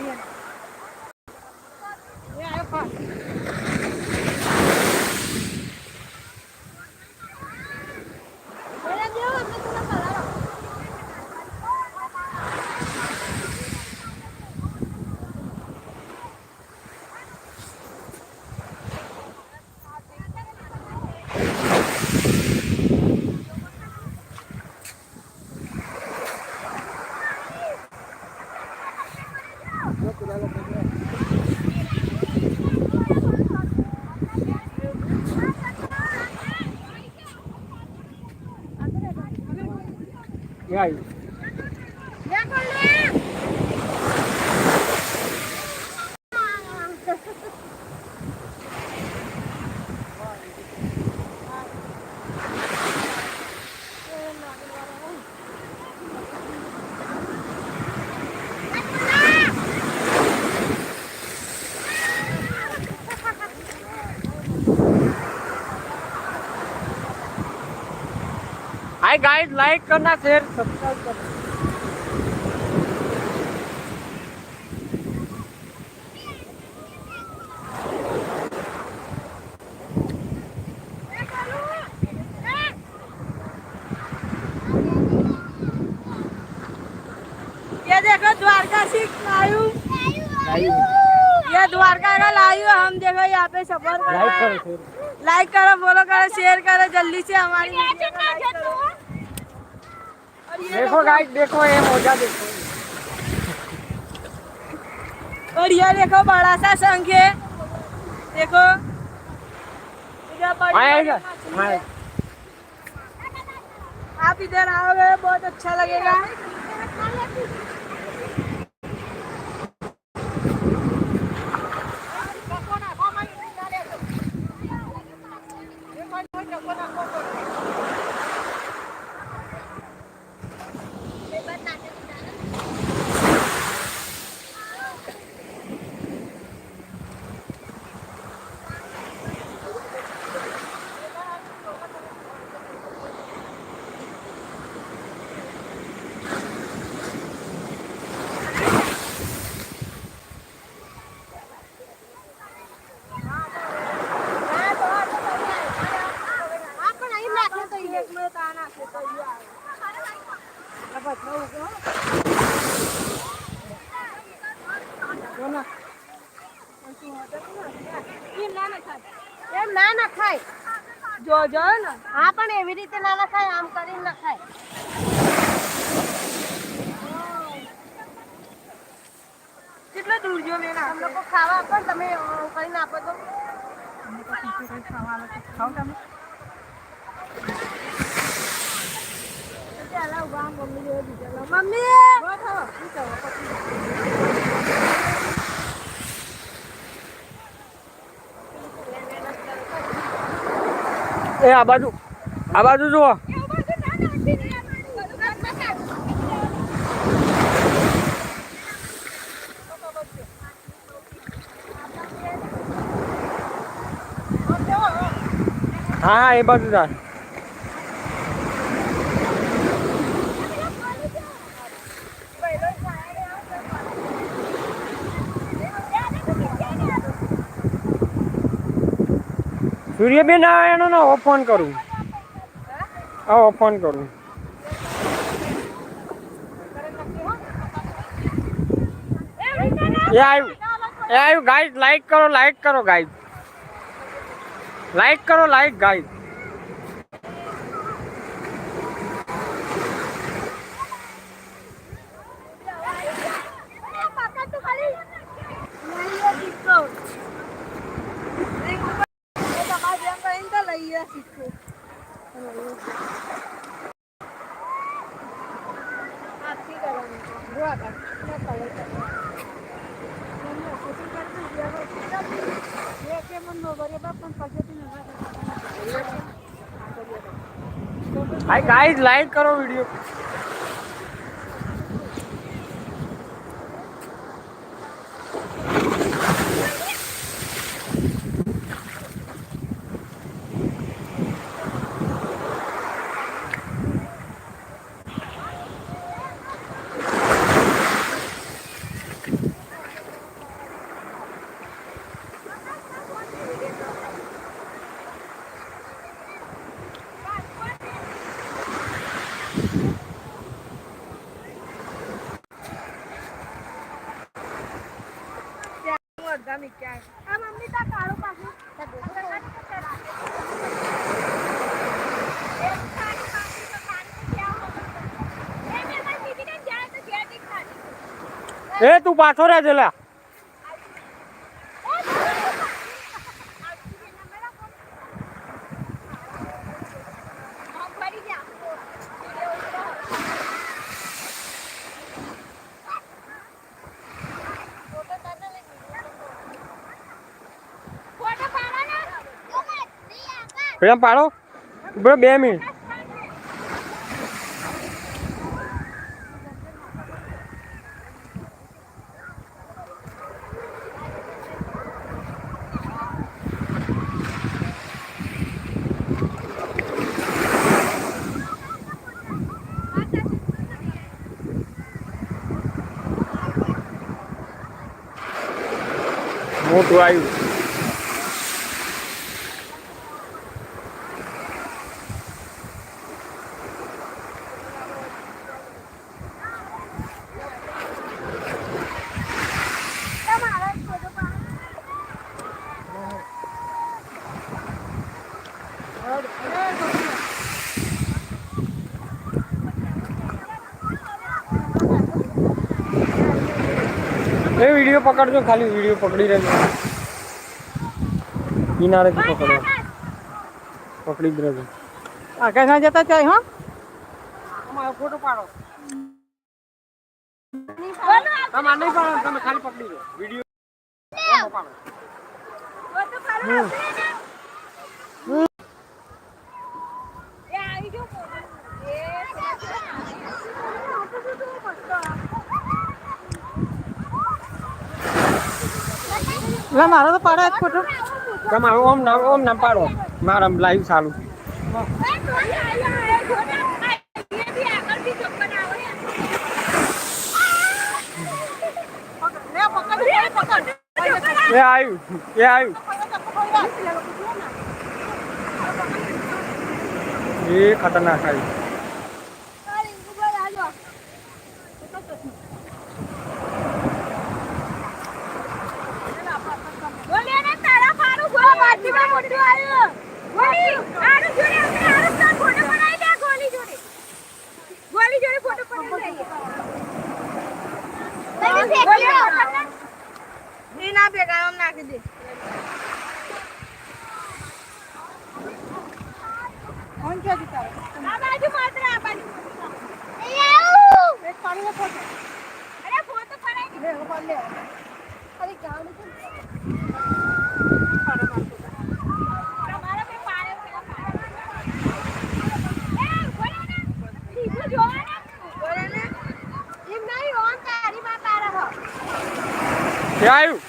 નહીં એ hi guys like करना शेयर सब्सक्राइब करना ये देखो द्वारका सिख आयु ये द्वारका का लायु हम देखो यहाँ पे सफर कर लाइक रहे करो हैं शेयर लाइक करो फॉलो करो शेयर करो जल्दी से हमारी देखो गाइस देखो ये मोजा देखो। और ये देखो बड़ा सा शंख है। देखो। आप इधर आओगे बहुत अच्छा लगेगा। એમ ના ના ખાય જો જો ને હા પણ એવી રીતે ના નખાય આમ કરીને નખાય કેટલો દૂર જો મેં તમે લોકો ખાવા આપો તમે કરીને આપો તો. ખાવ તમે. મમ્મી. મમ્મી! એ આ બાજુ. આ બાજુ જુઓ. હા એ બાજુ જાય સૂર્યબેન આવે એનો ને ઓફોન કરું. હા ઓફોન કરું. એ આવ્યું એ આવ્યું ગાઈડ લાઈક કરો લાઈક કરો ગાઈડ લાઈક કરો like guys hi guys like કરો વીડિયો આ મમ્મી તા કાળું પાછું એ તું પાછો રહે છે પાડો? બે મિનિટ. મોટું આવ્યું એ વીડિયો પકડજો ખાલી વીડિયો પકડી રહેજો. કિનારેથી પકડો. પકડી જ રહેજો. આગળ ના જતા ચાય હો? અમારો ફોટો પાડો. તમે નહીં પાડો તમે ખાલી પકડી લો. વીડિયો પાડો. લા મારો તો પાડો એક ફોટો. તમારો ઓમ નામ ઓમ નામ પાડો. મારા લાઈવ ચાલુ. એ આવ્યું એ આવ્યું એ ખતરનાક આવ્યું ના ભેગા આમ નાખી દે. કોણ છે આ બાજુ માત્ર આ બાજુ. એક પાણીનો ફોટો અરે ફોટો પડાઈ લે ઉપર લે અરે ગામ છે તમારા પે પાડે પેલા પાડે એ બોલે ને દીકુ જોવા ને બોલે ને એમ નહીં ઓન તારી માં પાડે હો એ આવ્યું